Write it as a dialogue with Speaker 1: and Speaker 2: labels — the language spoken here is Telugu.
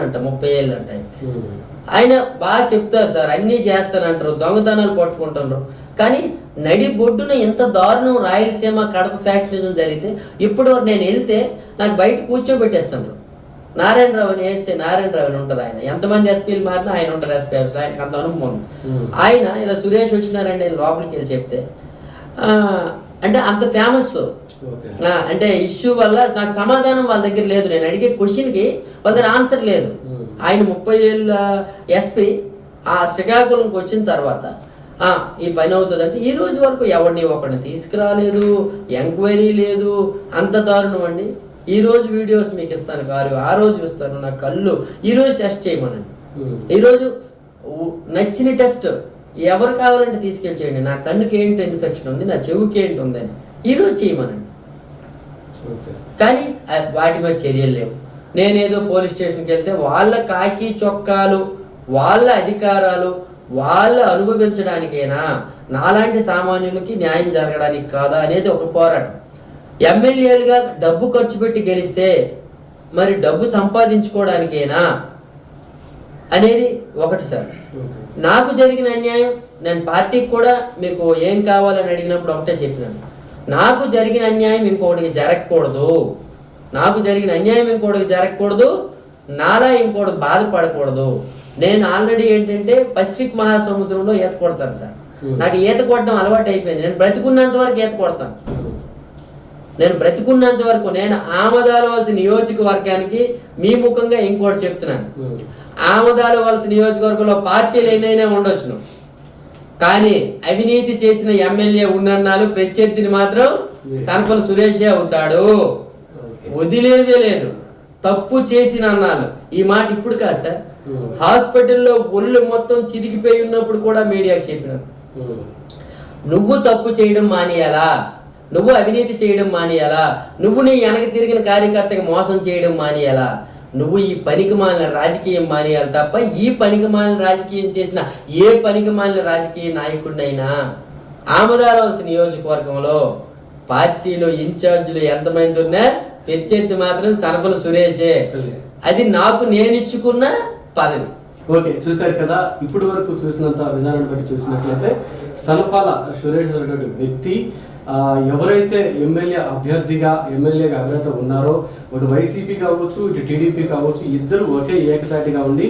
Speaker 1: అంట ముప్పై ఏళ్ళు అంట. ఆయన బాగా చెప్తారు సార్ అన్నీ చేస్తానంటారు దొంగతనాలు పట్టుకుంటున్నారు కానీ నడి బొడ్డున ఎంత దారుణం రాయలసీమ కడప ఫ్యాక్టరీస్ జరిగితే ఇప్పుడు నేను వెళ్తే నాకు బయట కూర్చోబెట్టేస్తాను నారాయణరావు అని వేస్తే నారాయణరావు అని ఉంటారు ఆయన. ఎంతమంది ఎస్పీలు మారినా ఆయన ఉంటారు ఎస్పీ ఆయనకు అంత అనుభవం. ఆయన ఇలా సురేష్ వచ్చినారండి లోపలికి వెళ్ళి చెప్తే ఆ, అంటే అంత ఫేమస్ అంటే ఇష్యూ వల్ల నాకు సమాధానం వాళ్ళ దగ్గర లేదు. నేను అడిగే క్వశ్చన్కి వాళ్ళ దగ్గర ఆన్సర్ లేదు. ఆయన ముప్పై ఏళ్ళ ఎస్పీ ఆ శ్రీకాకుళంకి వచ్చిన తర్వాత ఆ, ఈ పని అవుతుంది అంటే ఈ రోజు వరకు ఎవరిని ఒకరిని తీసుకురాలేదు ఎంక్వైరీ లేదు అంత దారుణం అండి. ఈ రోజు వీడియోస్ మీకు ఇస్తాను కారు ఆ రోజు ఇస్తాను నా కళ్ళు ఈ రోజు టెస్ట్ చేయమనండి. ఈరోజు నచ్చిన టెస్ట్ ఎవరు కావాలంటే తీసుకెళ్ళి నా కన్నుకి ఏంటి ఇన్ఫెక్షన్ ఉంది నా చెవుకి ఏంటి ఉందని. ఈరోజు చేయమనండి. కానీ వాటి మీద చర్యలు లేవు. నేనేదో పోలీస్ స్టేషన్కి వెళ్తే వాళ్ళ కాకి చొక్కాలు వాళ్ళ అధికారాలు వాళ్ళ అనుభవించడానికేనా? నాలాంటి సామాన్యులకి న్యాయం జరగడానికి కాదా అనేది ఒక పోరాటం. ఎమ్మెల్యేలుగా డబ్బు ఖర్చు పెట్టి గెలిస్తే మరి డబ్బు సంపాదించుకోవడానికేనా? అనేది ఒకటి సార్. నాకు జరిగిన అన్యాయం నేను పార్టీకి కూడా మీకు ఏం కావాలని అడిగినప్పుడు ఒకటే చెప్పినాను. నాకు జరిగిన అన్యాయం ఇంకోటికి జరగకూడదు. నాకు జరిగిన అన్యాయం ఇంకోటికి జరగకూడదు. నాలా ఇంకోటి బాధపడకూడదు. నేను ఆల్రెడీ ఏంటంటే పసిఫిక్ మహాసముద్రంలో ఈత కొడతాను సార్. నాకు ఈత కొట్టడం అలవాటు అయిపోయింది నేను బ్రతికున్నంత వరకు ఈత కొడతాను. నేను బ్రతికున్నంత వరకు నేను ఆమదాలవలసిన నియోజకవర్గానికి మీ ముఖంగా ఇంకోటి చెప్తున్నాను. ఆమదాల వలస నియోజకవర్గంలో పార్టీలు ఎన్నైనా ఉండొచ్చును. కానీ అవినీతి చేసిన ఎమ్మెల్యే ఉన్నన్నాళ్ళు ప్రత్యర్థిని మాత్రం సనపల సురేషే అవుతాడు. వదిలేదే లేదు. తప్పు చేసిన అన్నాళ్ళు. ఈ మాట ఇప్పుడు కాదు సార్.
Speaker 2: Hmm.
Speaker 1: హాస్పిటల్లో ఒళ్ళు మొత్తం చిదిగిపోయి ఉన్నప్పుడు కూడా మీడియాకి చెప్పినాను. నువ్వు తప్పు చేయడం మానేయాలా? నువ్వు అవినీతి చేయడం మానేయాలా? నువ్వు నీ వెనక తిరిగిన కార్యకర్తకి మోసం చేయడం మానేయాలా? నువ్వు ఈ పనికి మాలిన రాజకీయం మానేయాలి తప్ప ఈ పనికి మాలిన రాజకీయం చేసిన ఏ పనికి మాలిన రాజకీయ నాయకుడినైనా ఆమదారవలసిన నియోజకవర్గంలో పార్టీలో ఇన్ఛార్జీలు ఎంతమంది ఉన్నా ప్రత్యర్థి మాత్రం సనపల సురేషే. అది నాకు నేను ఇచ్చుకున్న పదవి.
Speaker 2: ఓకే చూశారు కదా ఇప్పటి వరకు చూసినంత విధానాన్ని బట్టి చూసినట్లయితే సనపాల సురేష్ వ్యక్తి ఎవరైతే ఎమ్మెల్యే అభ్యర్థిగా ఎమ్మెల్యేగా ఎవరైతే ఉన్నారో ఇటు వైసీపీ కావచ్చు ఇటు టీడీపీ కావచ్చు ఇద్దరు ఒకే ఏకతాటిగా ఉండి